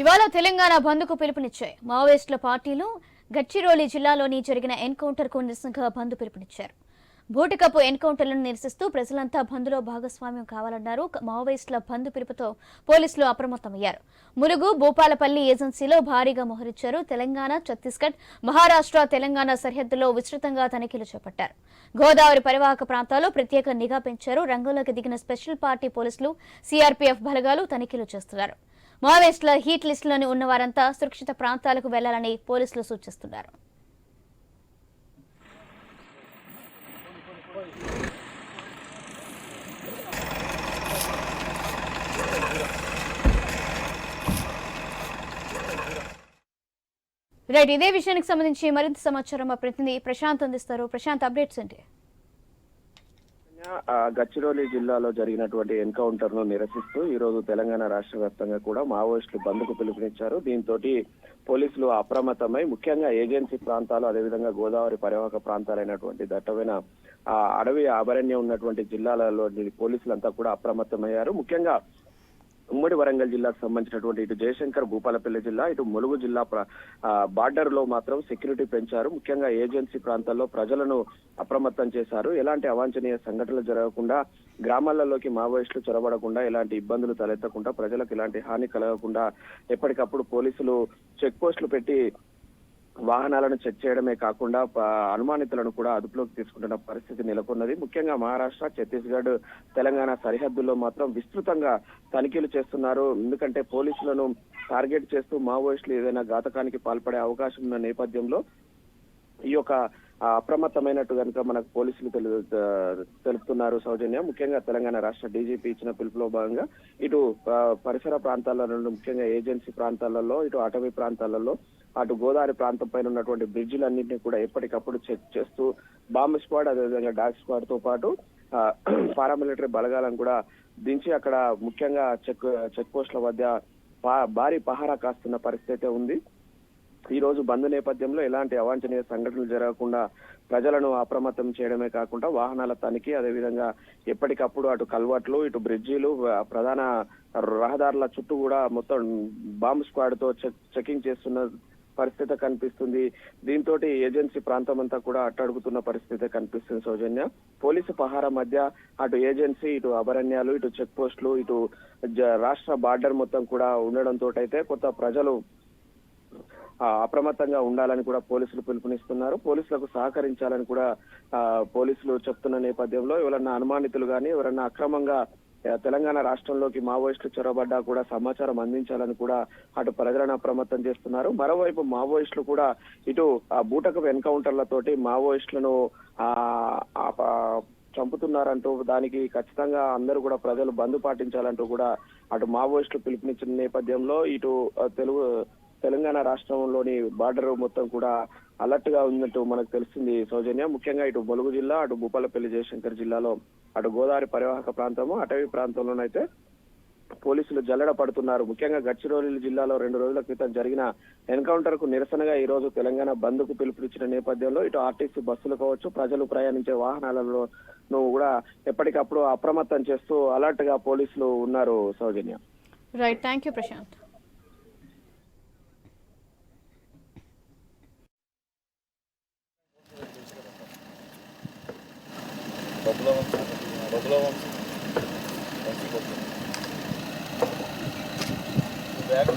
ఇవాళ తెలంగాణ బంద్కు పిలుపునిచ్చాయి. మావోయిస్టుల పార్టీలు గచ్చిరోలి జిల్లాలోని జరిగిన ఎన్కౌంటర్కు నిరసనగా బంద్ పిలుపునిచ్చారు. బూటకపు ఎన్కౌంటర్లను నిరసిస్తూ ప్రజలంతా బంద్లో భాగస్వామ్యం కావాలన్నారు. మావోయిస్టుల బంద్ పిలుపుతో పోలీసులు అప్రమత్తమయ్యారు. ములుగు భూపాలపల్లి ఏజెన్సీలో భారీగా మోహరించారు తెలంగాణ ఛత్తీస్గఢ్ మహారాష్ట్ర తెలంగాణ సరిహద్దులో విస్తృతంగా తనిఖీలు చేపట్టారు. గోదావరి పరివాహక ప్రాంతాల్లో ప్రత్యేక నిఘా పెంచారు. రంగంలోకి దిగిన స్పెషల్ పార్టీ పోలీసులు సీఆర్పీఎఫ్ బలగాలు తనిఖీలు చేస్తున్నారు. మావోయిస్టుల హీట్ లిస్టులోని ఉన్న వారంతా సురక్షిత ప్రాంతాలకు వెళ్ళాలని పోలీసులు సూచిస్తున్నారు. రైట్ ఇదే విషయానికి సంబంధించి మరింత సమాచారం మా ప్రతినిధి ప్రశాంత్ అందిస్తారు. ప్రశాంత్ అప్డేట్స్ ఏంటి? గచ్చిరోలి జిల్లాలో జరిగినటువంటి ఎన్కౌంటర్ను నిరసిస్తూ ఈ రోజు తెలంగాణ రాష్ట్ర వ్యాప్తంగా కూడా మావోయిస్టులు బంద్కు పిలుపునిచ్చారు. దీంతో పోలీసులు అప్రమత్తమై ముఖ్యంగా ఏజెన్సీ ప్రాంతాలు అదేవిధంగా గోదావరి పరివాహక ప్రాంతాలైనటువంటి దట్టమైన ఆ అడవి అభరణ్యం ఉన్నటువంటి జిల్లాలలో పోలీసులంతా కూడా అప్రమత్తమయ్యారు. ముఖ్యంగా ఉమ్మడి వరంగల్ జిల్లాకు సంబంధించినటువంటి ఇటు జయశంకర్ భూపాలపల్లి జిల్లా ఇటు ములుగు జిల్లా బార్డర్లో మాత్రం సెక్యూరిటీ పెంచారు. ముఖ్యంగా ఏజెన్సీ ప్రాంతాల్లో ప్రజలను అప్రమత్తం చేశారు. ఎలాంటి అవాంఛనీయ సంఘటనలు జరగకుండా గ్రామాలలోకి మావోయిస్టులు చొరబడకుండా ఎలాంటి ఇబ్బందులు తలెత్తకుండా ప్రజలకు ఎలాంటి హాని కలగకుండా ఎప్పటికప్పుడు పోలీసులు చెక్ పోస్టులు పెట్టి వాహనాలను చెక్ చేయడమే కాకుండా అనుమానితులను కూడా అదుపులోకి తీసుకుంటున్న పరిస్థితి నెలకొన్నది. ముఖ్యంగా మహారాష్ట్ర ఛత్తీస్గఢ్ తెలంగాణ సరిహద్దుల్లో మాత్రం విస్తృతంగా తనిఖీలు చేస్తున్నారు. ఎందుకంటే పోలీసులను టార్గెట్ చేస్తూ మావోయిస్టులు ఏదైనా ఘాతకానికి పాల్పడే అవకాశం ఉన్న నేపథ్యంలో ఈ యొక్క అప్రమత్తమైనట్టు కనుక మనకు పోలీసులు తెలు తెలుపుతున్నారు సౌజన్య. ముఖ్యంగా తెలంగాణ రాష్ట్ర డీజీపీ ఇచ్చిన పిలుపులో భాగంగా ఇటు పరిసర ప్రాంతాల నుండి ముఖ్యంగా ఏజెన్సీ ప్రాంతాలలో ఇటు అటవీ ప్రాంతాలలో అటు గోదావరి ప్రాంతం పైన ఉన్నటువంటి బ్రిడ్జిలన్నింటినీ కూడా ఎప్పటికప్పుడు చెక్ చేస్తూ బాంబు స్క్వాడ్ అదేవిధంగా డాగ్ స్క్వాడ్తో పాటు పారామిలిటరీ బలగాలను కూడా దించి అక్కడ ముఖ్యంగా చెక్ చెక్ పోస్టుల మధ్య పా- భారీ పహారా కాస్తున్న పరిస్థితి ఉంది. ఈ రోజు బంద్ నేపథ్యంలో ఎలాంటి అవాంఛనీయ సంఘటనలు జరగకుండా ప్రజలను అప్రమత్తం చేయడమే కాకుండా వాహనాల తనిఖీ అదేవిధంగా ఎప్పటికప్పుడు అటు కల్వర్ట్లు ఇటు బ్రిడ్జీలు ప్రధాన రహదారుల చుట్టూ కూడా మొత్తం బాంబు స్క్వాడ్తో చెక్- చెకింగ్ చేస్తున్న పరిస్థితి కనిపిస్తుంది. దీంతో ఏజెన్సీ ప్రాంతం అంతా కూడా అట్టడుగుతున్న పరిస్థితి కనిపిస్తుంది సౌజన్య. పోలీసు పహారా మధ్య అటు ఏజెన్సీ ఇటు అభరణ్యాలు ఇటు చెక్ పోస్టులు ఇటు జ- రాష్ట్ర బార్డర్ మొత్తం కూడా ఉండడంతో అయితే కొంత ప్రజలు అప్రమత్తంగా ఉండాలని కూడా పోలీసులు పిలుపునిస్తున్నారు. పోలీసులకు సహకరించాలని కూడా ఆ, పోలీసులు చెప్తున్న నేపథ్యంలో ఎవరన్నా అనుమానితులు కానీ ఎవరన్నా అక్రమంగా తెలంగాణ రాష్ట్రంలోకి మావోయిస్టులు చొరబడ్డా కూడా సమాచారం అందించాలని కూడా అటు ప్రజలను అప్రమత్తం చేస్తున్నారు. మరోవైపు మావోయిస్టులు కూడా ఇటు ఆ బూటకపు ఎన్కౌంటర్లతోటి మావోయిస్టులను ఆ చంపుతున్నారంటూ దానికి ఖచ్చితంగా అందరూ కూడా ప్రజలు బంద్ పాటించాలంటూ కూడా అటు మావోయిస్టులు పిలుపునిచ్చిన నేపథ్యంలో ఇటు తెలుగు తెలంగాణ రాష్ట్రంలోని బార్డర్ మొత్తం కూడా అలర్ట్గా ఉన్నట్టు మనకు తెలిసింది సౌజన్య. ముఖ్యంగా ఇటు బొలుగు జిల్లా అటు భూపాలపల్లి జయశంకర్ జిల్లాలో అటు గోదావరి పరివాహక ప్రాంతము అటవీ ప్రాంతంలోనైతే పోలీసులు జల్లెడ పడుతున్నారు. ముఖ్యంగా గడ్చిరోలి జిల్లాలో రెండు రోజుల క్రితం జరిగిన ఎన్కౌంటర్కు నిరసనగా ఈ రోజు తెలంగాణ బంద్కు పిలుపునిచ్చిన నేపథ్యంలో ఇటు ఆర్టీసీ బస్సులు కావచ్చు ప్రజలు ప్రయాణించే వాహనాలలో కూడా ఎప్పటికప్పుడు అప్రమత్తం చేస్తూ అలర్ట్గా పోలీసులు ఉన్నారు Soujanya. Right thank you Prashanth బొబ్బలో Vamsi బొబ్బలో Vamsi Vamsi బొబ్బలో bag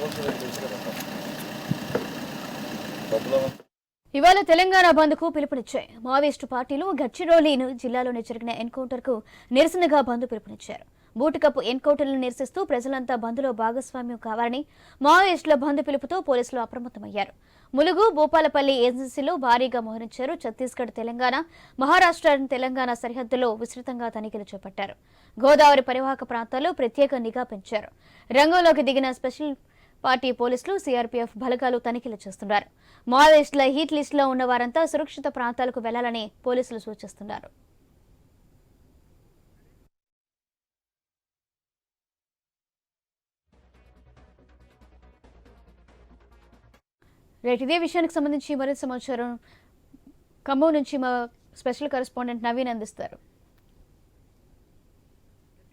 కోసం ఇవాళ తెలంగాణ బంద్కు పిలుపునిచ్చాయి. మావోయిస్టు పార్టీలు గచ్చిరోలి జిల్లాలోని జరిగిన ఎన్కౌంటర్కు నిరసనగా బంద్ పిలుపునిచ్చారు. బూటుకప్పు ఎన్కౌంటర్లను నిరసిస్తూ ప్రజలంతా బంద్లో భాగస్వామ్యం కావాలని మావోయిస్టుల బంద్ పిలుపుతో పోలీసులు అప్రమత్తమయ్యారు. ములుగు భూపాలపల్లి ఏజెన్సీలో భారీగా మోహరించారు ఛత్తీస్గఢ్ తెలంగాణ మహారాష్ట్ర తెలంగాణ సరిహద్దులో విస్తృతంగా తనిఖీలు చేపట్టారు. గోదావరి పరివాహక ప్రాంతాల్లో ప్రత్యేక నిఘా పెంచారు. రంగంలోకి దిగిన స్పెషల్ పార్టీ పోలీసులు సీఆర్పీఎఫ్ బలగాలు తనిఖీలు చేస్తున్నారు. మావోయిస్టుల హీట్ లిస్టులో ఉన్న వారంతా సురక్షిత ప్రాంతాలకు వెళ్ళాలని పోలీసులు సూచిస్తున్నారు. రైట్ ఇదే విషయానికి సంబంధించి మరింత సమాచారం ఖమ్మం నుంచి మా స్పెషల్ కరెస్పాండెంట్ నవీన్ అందిస్తారు.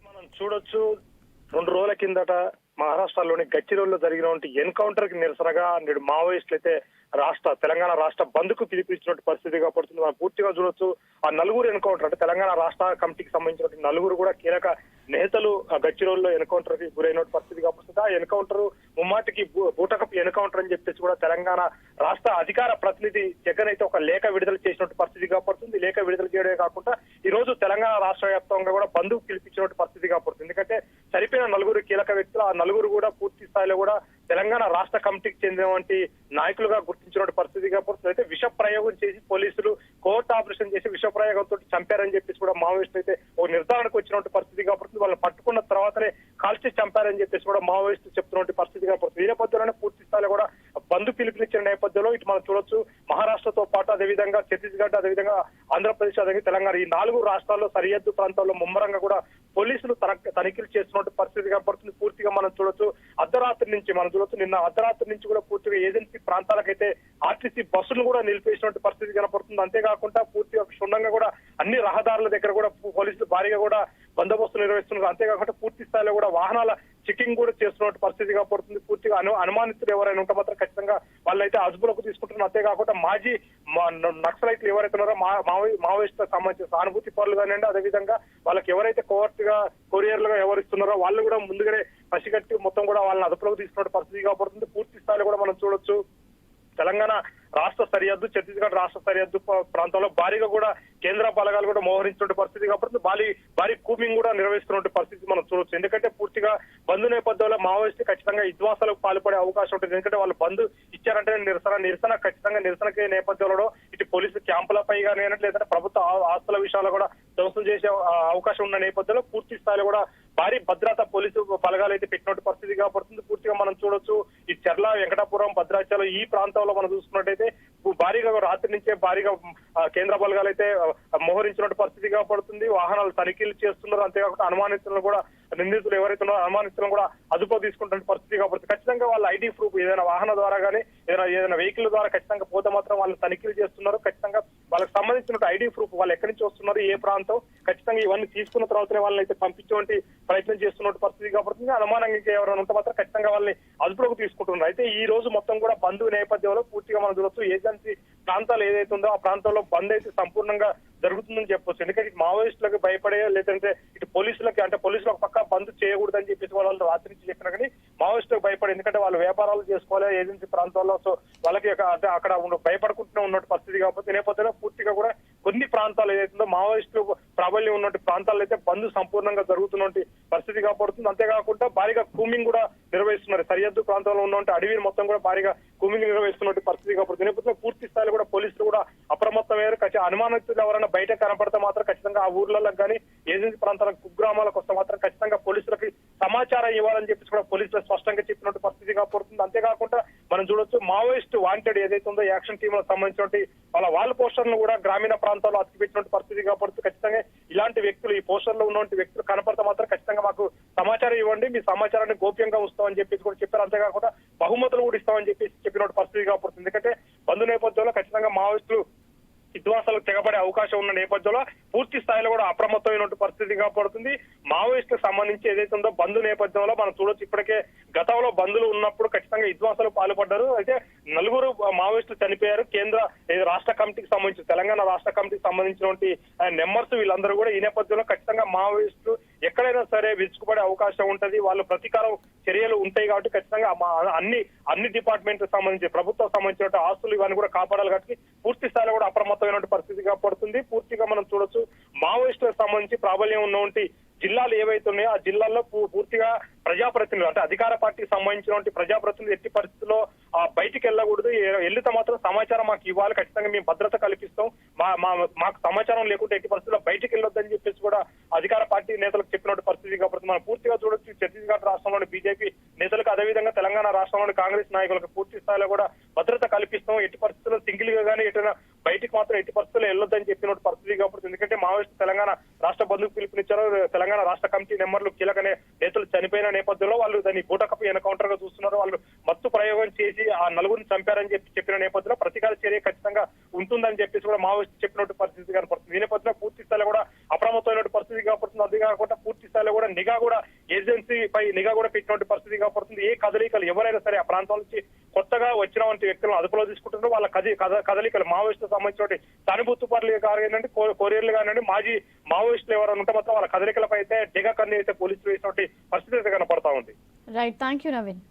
మనం చూడొచ్చు రెండు రోజుల కిందట మహారాష్ట్రలోని గచ్చిరోల్లో జరిగినటువంటి ఎన్కౌంటర్కి నిరసనగా నేడు మావోయిస్టులు అయితే రాష్ట్ర తెలంగాణ రాష్ట్ర బంద్కు పిలిపించినటువంటి పరిస్థితి పడుతుంది మనం పూర్తిగా చూడొచ్చు ఆ నలుగురు ఎన్కౌంటర్ అంటే తెలంగాణ రాష్ట్ర కమిటీకి సంబంధించినటువంటి నలుగురు కూడా కీలక నేతలు ఆ గచ్చిరోల్లో ఎన్కౌంటర్కి గురైన పరిస్థితి కాబడుతుంది ఆ ఎన్కౌంటర్ ముమ్మాటికి బూ- బూటకపు ఎన్కౌంటర్ అని చెప్పేసి కూడా తెలంగాణ రాష్ట్ర అధికార ప్రతినిధి జగన్ అయితే ఒక లేఖ విడుదల చేసినట్టు పరిస్థితి పడుతుంది లేఖ విడుదల చేయడమే కాకుండా ఈ రోజు తెలంగాణ రాష్ట్ర వ్యాప్తంగా కూడా బంధువు పిలిపించినట్టు పరిస్థితి పడుతుంది ఎందుకంటే చనిపోయిన నలుగురు కీలక వ్యక్తులు ఆ నలుగురు కూడా పూర్తి స్థాయిలో కూడా తెలంగాణ రాష్ట్ర కమిటీకి చెందినటువంటి నాయకులుగా గుర్తించిన పరిస్థితి పడుతుంది అయితే విష ప్రయోగం చేసి పోలీసులు కోర్టు ఆపరేషన్ చేసి విష ప్రయోగంతో చంపారని చెప్పేసి కూడా మావోయిస్టులు అయితే ఒక నిర్ధారణకు వచ్చినటువంటి పరిస్థితి కాబట్టి వాళ్ళు పట్టుకున్న తర్వాతనే కాల్చి చంపారని చెప్పేసి కూడా మావోయిస్టులు చెప్తున్నటువంటి పరిస్థితి పడుతుంది ఈ నేపథ్యంలోనే పూర్తి స్థాయిలో కూడా బంధు పిలుపునిచ్చిన నేపథ్యంలో ఇటు మనం చూడొచ్చు మహారాష్ట్రతో పాటు అదేవిధంగా ఛత్తీస్గఢ్ అదేవిధంగా ఆంధ్రప్రదేశ్ అదేవిధంగా తెలంగాణ ఈ నాలుగు రాష్ట్రాల్లో సరిహద్దు ప్రాంతాల్లో ముమ్మరంగా కూడా పోలీసులు తన- తనిఖీలు చేస్తున్నటువంటి పరిస్థితి కనపడుతుంది పూర్తిగా మనం చూడొచ్చు. అర్ధరాత్రి నుంచి మనం చూడొచ్చు నిన్న అర్ధరాత్రి నుంచి కూడా పూర్తిగా ఏజెన్సీ ప్రాంతాలకైతే ఆర్టీసీ బస్సులు కూడా నిలిపేసినటువంటి పరిస్థితి కనపడుతుంది. అంతేకాకుండా పూర్తిగా క్షుణ్ణంగా కూడా అన్ని రహదారుల దగ్గర కూడా పోలీసులు భారీగా కూడా బందోబస్తు నిర్వహిస్తున్నారు. అంతేకాకుండా పూర్తి స్థాయిలో కూడా వాహనాల చెకింగ్ కూడా చేస్తున్నట్టు పరిస్థితి కనపడుతుంది పూర్తిగా అను అనుమానితులు ఎవరైనా ఉంటే మాత్రం ఖచ్చితంగా వాళ్ళైతే అదుపులోకి తీసుకుంటున్నారు. అంతేకాకుండా మాజీ నక్సలైట్లు ఎవరైతే ఉన్నారో మా మావో- మావోయిస్టులకు సంబంధించిన సానుభూతి పనులు కానివ్వండి అదేవిధంగా వాళ్ళకి ఎవరైతే కోవర్ట్గా కొరియర్లుగా ఎవరిస్తున్నారో వాళ్ళు కూడా ముందుగానే పసిగట్టి మొత్తం కూడా వాళ్ళని అదుపులోకి తీసుకున్న పరిస్థితి కాబడుతుంది పూర్తి స్థాయిలో కూడా మనం చూడొచ్చు. తెలంగాణ రాష్ట్ర సరిహద్దు ఛత్తీస్గఢ్ రాష్ట్ర సరిహద్దు ప్రాంతంలో ప్రాంతాల్లో భారీగా కూడా కేంద్ర బలగాలు కూడా మోహరించిన పరిస్థితి కాబట్టి భారీ భారీ కూమింగ్ కూడా నిర్వహిస్తున్న పరిస్థితి మనం చూడొచ్చు. ఎందుకంటే పూర్తిగా బంధు నేపథ్యంలో మావోయిస్టు ఖచ్చితంగా విధ్వాసాలకు పాల్పడే అవకాశం ఉంటుంది. ఎందుకంటే వాళ్ళు బంధు ఇచ్చారంటే నిరసన నిరసన ఖచ్చితంగా నిరసనకి నేపథ్యంలో ఇటు పోలీసు క్యాంపులపై కానీ లేదంటే ప్రభుత్వ ఆ- ఆస్తుల విషయాల్లో కూడా ధ్వంసం చేసే అవకాశం ఉన్న నేపథ్యంలో పూర్తి స్థాయిలో కూడా భారీ భద్రత పోలీసు బలగాలు అయితే పెట్టిన పరిస్థితి కాబడుతుంది పూర్తిగా మనం చూడొచ్చు ఈ చెర్ల వెంకటాపురం భద్రాచలం ఈ ప్రాంతంలో మనం చూసుకున్నట్టయితే భారీగా రాత్రి నుంచే భారీగా కేంద్ర బలగాలు అయితే మోహరించినట్టు పరిస్థితి కాబడుతుంది వాహనాలు తనిఖీలు చేస్తున్నారు. అంతేకాకుండా అనుమానితులను కూడా నిందితులు ఎవరైతే ఉన్నారో అనుమానితులను కూడా అదుపు తీసుకుంటున్న పరిస్థితి కాబట్టి ఖచ్చితంగా వాళ్ళ ఐడి ప్రూఫ్ ఏదైనా వాహన ద్వారా కానీ ఏదైనా ఏదైనా వెహికల్ ద్వారా ఖచ్చితంగా పోతే మాత్రం వాళ్ళు తనిఖీలు చేస్తున్నారు. ఖచ్చితంగా వాళ్ళకి సంబంధించిన ఐడి ప్రూఫ్ వాళ్ళు ఎక్కడి నుంచి వస్తున్నారు ఏ ప్రాంతం ఖచ్చితంగా ఇవన్నీ తీసుకున్న తర్వాతనే వాళ్ళని అయితే పంపించేటువంటి ప్రయత్నం చేస్తున్నట్టు పరిస్థితి అనుమానంగా ఇంకా ఎవరైనా ఉంటే మాత్రం ఖచ్చితంగా వాళ్ళని అదుపులోకి తీసుకుంటున్నారు. అయితే ఈ రోజు మొత్తం కూడా బంధువు నేపథ్యంలో పూర్తిగా మనం చూడొచ్చు ఏజెన్సీ ప్రాంతాలు ఏదైతే ఉందో ఆ ప్రాంతంలో బంద్ అయితే సంపూర్ణంగా జరుగుతుందని చెప్పొచ్చు. ఎందుకంటే ఇటు మావోయిస్టులకు భయపడే లేదంటే ఇటు పోలీసులకి అంటే పోలీసులు ఒక పక్క బంద్ చేయకూడదని చెప్పేసి వాళ్ళు రాత్రి నుంచి చెప్పినా కానీ మావోయిస్టులకు భయపడి ఎందుకంటే వాళ్ళు వ్యాపారాలు చేసుకోవాలి ఏజెన్సీ ప్రాంతాల్లో సో వాళ్ళకి అంటే అక్కడ భయపడుకుంటూనే ఉన్నట్టు పరిస్థితి. కాబట్టి లేకపోతే నేపథ్యంలో పూర్తిగా కూడా కొన్ని ప్రాంతాలు ఏదైతుందో మావోయిస్టులు ప్రాబల్యం ఉన్నట్టు ప్రాంతాల్లో అయితే బంద్ సంపూర్ణంగా జరుగుతున్నటువంటి పరిస్థితి కాబడుతుంది. అంతేకాకుండా భారీగా కూమింగ్ కూడా నిర్వహిస్తున్నారు. సరిహద్దు ప్రాంతంలో ఉన్నటువంటి అడవి మొత్తం కూడా భారీగా కూమింగ్ నిర్వహిస్తున్నారు పరిస్థితి కాబట్టి నేపథ్యంలో పూర్తి స్థాయిలో కూడా పోలీసులు కూడా అప్రమత్తమయ్యారు ఖచ్చితంగా ఎవరైనా బయట కనపడితే మాత్రం ఖచ్చితంగా ఆ ఊర్లలో కానీ ఏజెన్సీ ప్రాంతాలకు కుగ్రామాలకు వస్తే మాత్రం ఖచ్చితంగా పోలీసులకి సమాచారం ఇవ్వాలని చెప్పేసి కూడా పోలీసులు స్పష్టంగా చెప్పినట్టు పరిస్థితి కాబడుతుంది అంతేకాకుండా మనం చూడొచ్చు మావోయిస్ట్ వాంటెడ్ ఏదైతే ఉందో యాక్షన్ టీమ్ సంబంధించినటువంటి వాళ్ళ వాల్ పోస్టర్లు కూడా గ్రామీణ ప్రాంతాల్లో అతికిపెట్టినట్టు పరిస్థితి కాబడుతుంది ఖచ్చితంగా ఇలాంటి వ్యక్తులు ఈ పోస్టర్లో ఉన్నటువంటి వ్యక్తులు కనపడితే మాత్రం ఖచ్చితంగా మాకు సమాచారం ఇవ్వండి. మీ సమాచారాన్ని గోప్యంగా ఉంచుతామని చెప్పేసి కూడా చెప్పారు. అంతేకాకుండా బహుమతులు కూడా ఇస్తామని చెప్పేసి చెప్పినట్టు పరిస్థితి కాబడుతుంది ఎందుకంటే బంధు నేపథ్యంలో ఖచ్చితంగా మావోయిస్టులు విధ్వాసాలకు తెగబడే అవకాశం ఉన్న నేపథ్యంలో పూర్తి స్థాయిలో కూడా అప్రమత్తమైనటువంటి పరిస్థితి కాబడుతుంది. మావోయిస్టులకు సంబంధించి ఏదైతే ఉందో బంధు నేపథ్యంలో మనం చూడొచ్చు ఇప్పటికే గతంలో బంధులు ఉన్నప్పుడు ఖచ్చితంగా విధ్వాసాలు పాల్పడ్డారు. అయితే నలుగురు మావోయిస్టులు చనిపోయారు. కేంద్ర రాష్ట్ర కమిటీకి సంబంధించి తెలంగాణ రాష్ట్ర కమిటీకి సంబంధించినటువంటి నెంబర్స్ వీళ్ళందరూ కూడా ఈ నేపథ్యంలో ఖచ్చితంగా మావోయిస్టులు విరుచుకుపడే అవకాశం ఉంటది. వాళ్ళు ప్రతీకారం చర్యలు ఉంటాయి కాబట్టి ఖచ్చితంగా మా అన్ని అన్ని డిపార్ట్మెంట్ సంబంధించి ప్రభుత్వం సంబంధించిన ఆస్తులు ఇవన్నీ కూడా కాపాడాలి కాబట్టి పూర్తి స్థాయిలో కూడా అప్రమత్తమైన పరిస్థితిగా పడుతుంది. పూర్తిగా మనం చూడొచ్చు. మావోయిస్టులకు సంబంధించి ప్రాబల్యం ఉన్నటువంటి జిల్లాలు ఏవైతే ఉన్నాయో ఆ జిల్లాల్లో పూ- పూర్తిగా ప్రజాప్రతినిధులు అంటే అధికార పార్టీకి సంబంధించినటువంటి ప్రజాప్రతినిధులు ఎట్టి పరిస్థితుల్లో బయటికి వెళ్ళకూడదు. వెళ్తే మాత్రం సమాచారం మాకు ఇవ్వాలి. ఖచ్చితంగా మేము భద్రత కల్పిస్తాం. మా మాకు సమాచారం లేకుంటే ఎట్టి పరిస్థితుల్లో బయటికి వెళ్ళొద్దని చెప్పేసి కూడా అధికార పార్టీ నేతలకు చెప్పినట్టు పరిస్థితి కాబట్టి మనం పూర్తిగా చూడొచ్చు. ఛత్తీస్గఢ్ రాష్ట్రంలోని బీజేపీ నేతలకు అదేవిధంగా తెలంగాణ రాష్ట్రంలోని కాంగ్రెస్ నాయకులకు పూర్తి స్థాయిలో కూడా భద్రత కల్పిస్తాం. ఎట్టి పరిస్థితుల్లో సింగిల్గా కానీ ఎటైనా బయటికి మాత్రం ఎట్టి పరిస్థితుల్లో వెళ్ళొద్దని చెప్పిన పరిస్థితి కాబట్టి ఎందుకంటే మావోయిస్ట్ తెలంగాణ రాష్ట్ర బంధుకు పిలుపునిచ్చారు. తెలంగాణ రాష్ట్ర కమిటీ నెంబర్లు కీలక నేతలు చనిపోయిన నేపథ్యంలో వాళ్ళు దాన్ని బూటకపు ఎన్కౌంటర్గా చూస్తున్నారు. వాళ్ళు మత్తు ప్రయోగం చేసి ఆ నలుగురిని చంపారని చెప్పి చెప్పిన నేపథ్యంలో ప్రతీకార చర్య ఖచ్చితంగా ఉంటుందని చెప్పేసి కూడా మావోయిస్ట్ చెప్పినట్టు పరిస్థితి కనపడుతుంది. ఈ నేపథ్యంలో పూర్తి స్థాయిలో కూడా అప్రమత్తమైన పరిస్థితి కనపడుతుంది. అది కాకుండా పూర్తి స్థాయిలో కూడా నిఘా కూడా ఏజెన్సీ పై నిఘా కూడా పెట్టినటువంటి పరిస్థితి కనపడుతుంది. ఏ కదలికలు ఎవరైనా సరే ఆ ప్రాంతం నుంచి కొత్తగా వచ్చినటువంటి వ్యక్తులను అదుపులో తీసుకుంటున్నారు. వాళ్ళ కది కదలికలు మావోయిస్టు సంబంధించిన సానుభూతి పరులు కానివ్వండి కొరియర్లు కానివ్వండి మాజీ మావోయిస్టులు ఎవరైనా ఉంటే మాత్రం వాళ్ళ కదలికలపై అయితే నిఘా కన్ను అయితే పోలీసులు వేసినటువంటి పరిస్థితి అయితే కనపడతా ఉంది. Right thank you Naveen